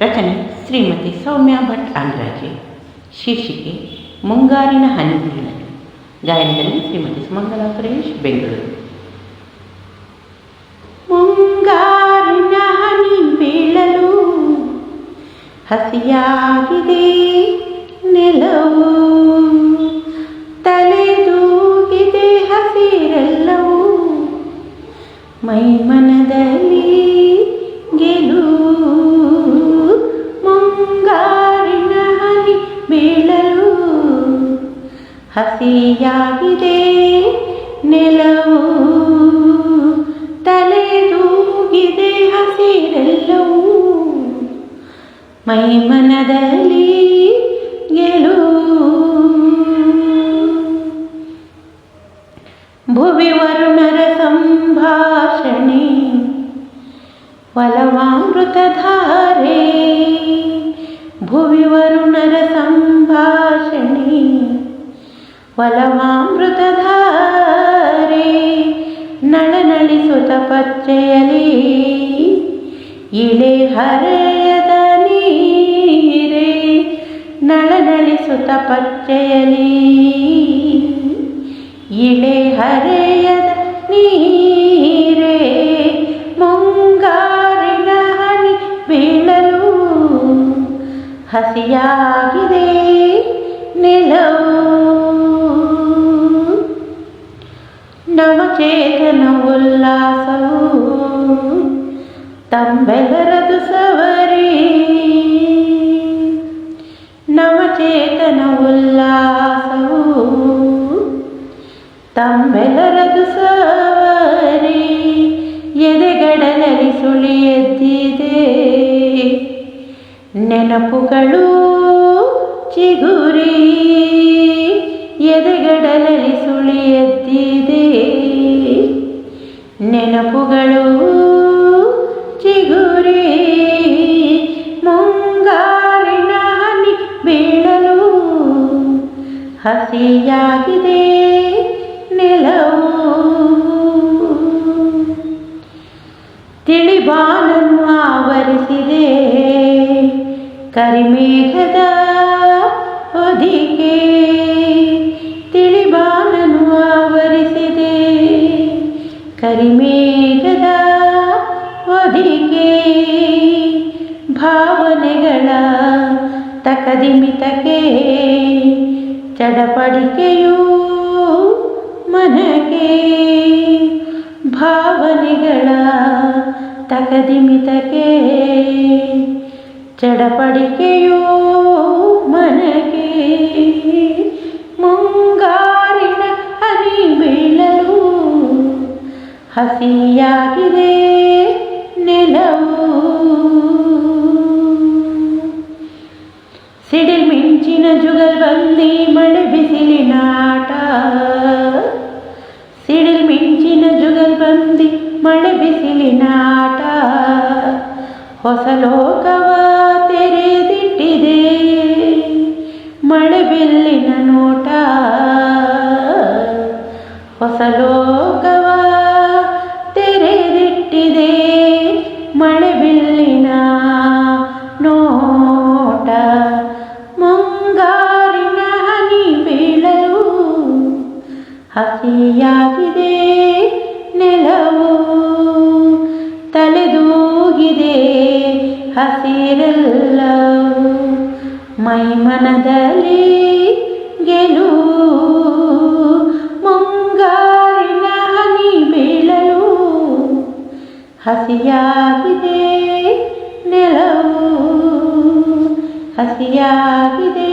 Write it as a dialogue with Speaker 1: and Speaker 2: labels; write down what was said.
Speaker 1: ರಚನೆ ಶ್ರೀಮತಿ ಸೌಮ್ಯ ಭಟ್ ಆಂಧ್ರಾಜೆ ಶೀರ್ಷಿಕೆ ಮುಂಗಾರಿನ ಹನಿ ಬೀಳಲು ಗಾಯನದಲ್ಲಿ ಶ್ರೀಮತಿ ಸುಮಂಗಲ ಸುರೇಶ್, ಬೆಂಗಳೂರು. ಮುಂಗಾರಿನ ಹನಿ ಬೀಳಲು ಹಸಿಯಾಗಿದೆ ನೆಲವು. ತಲೆದೂಗಿದೆ ಹಸಿರೆಲ್ಲವೂ. ಮೈಮನದಲ್ಲಿ ಹಸಿಯಾಗಿದೆ ನೆಲವು ತಲೆದೂಗಿದೆ ಹಸಿರೆಲ್ಲವೂ. ಮೈಮನದಲ್ಲಿ ಗೆಲುವು ಭುವಿ ವರುಣರ ಸಂಭಾಷಣೆ ವಲವಾಮೃತಧಾರೆ ಭುವಿ ಒಲವಾಮೃತಧಾರೆ ನಳನಳಿಸುತ್ತ ಪಚ್ಚೆಯಲಿ, ಇಳೆ ಹರೆಯದ ನಳನಳಿ ನಳನಳಿಸುತ್ತ ಪಚ್ಚೆಯಲಿ. ಇಳೆ ಹರೆಯದ ನೀರೇ, ಮುಂಗಾರಿನ ಹನಿ ಬೀಳಲು ಹಸಿಯಾಗಿದೆ, ನೆಲವು. ನವಚೇತನ ಉಲ್ಲಾಸವು ತಂಬೆಲರದು ಸವರಿ ನವಚೇತನ ಉಲ್ಲಾಸವು ತಂಬೆಲರದು ಸವರಿ ಎದೆಗಡಲಲ್ಲಿ ಸುಳಿ ಎದ್ದಿದೆ ನೆನಪುಗಳು ಚಿಗುರಿ ನೆನಪುಗಳು ಚಿಗುರಿ ಮುಂಗಾರಿನ ಹನಿ ಬೀಳಲು ಹಸಿಯಾಗಿದೆ ನೆಲವು. ತಿಳಿಬಾನನ್ನು ಆವರಿಸಿದೆ ಕರಿಮೇಘದ ಹೊದಿಕೆ. ತಕದಿಮಿತಕ್ಕೆ ಚಡಪಡಿಕೆಯೂ ಮನಕೆ. ಭಾವನೆಗಳ ತಕದಿಮಿತಕ್ಕೆ ಚಡಪಡಿಕೆಯೂ ಮನಕೆ. ಮುಂಗಾರಿನ ಹನಿ ಬೀಳಲು ಹಸಿಯಾಗಿದೆ. ಹೊಸ ಲೋಕವ ತೆರೆದಿಟ್ಟಿದೆ. ಮಳೆಬಿಲ್ಲಿನ ನೋಟ. ಹೊಸ ಲೋಕವ ತೆರೆದಿಟ್ಟಿದೆ. ಮಳೆಬಿಲ್ಲಿನ ನೋಟ. ಮುಂಗಾರಿನ ಹನಿ ಬೀಳಲು ಹಸಿಯಾಗಿದೆ ನೆಲವು. ಹಸಿರೆಲ್ಲವು ಮೈಮನದಲ್ಲಿ ಗೆಲುವು ಮುಂಗಾರಿನ ಹನಿ ಬೀಳಲು ಹಸಿಯಾಗಿದೆ ನೆಲವು ಹಸಿಯಾಗಿದೆ